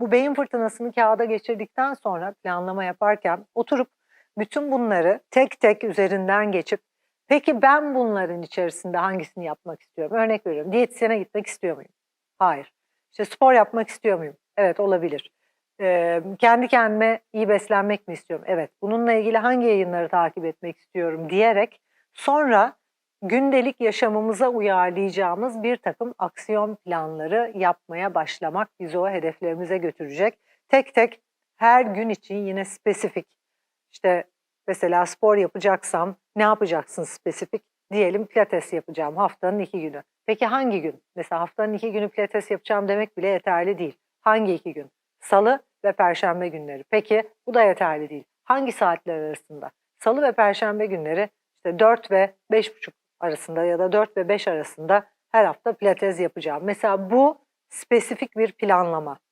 Bu beyin fırtınasını kağıda geçirdikten sonra planlama yaparken oturup bütün bunları tek tek üzerinden geçip peki ben bunların içerisinde hangisini yapmak istiyorum? Örnek veriyorum diyetisyene gitmek istiyor muyum? Hayır. İşte spor yapmak istiyor muyum? Evet olabilir. Ee, kendi kendime iyi beslenmek mi istiyorum? Evet. Bununla ilgili hangi yayınları takip etmek istiyorum diyerek sonra gündelik yaşamımıza uyarlayacağımız bir takım aksiyon planları yapmaya başlamak bizi o hedeflerimize götürecek. Tek tek her gün için yine spesifik işte mesela spor yapacaksam ne yapacaksın spesifik? Diyelim pilates yapacağım haftanın iki günü. Peki hangi gün? Mesela haftanın iki günü pilates yapacağım demek bile yeterli değil. Hangi iki gün? Salı ve perşembe günleri. Peki bu da yeterli değil. Hangi saatler arasında? Salı ve perşembe günleri işte 4 ve 5.30 arasında ya da 4 ve 5 arasında her hafta pilates yapacağım. Mesela bu spesifik bir planlama.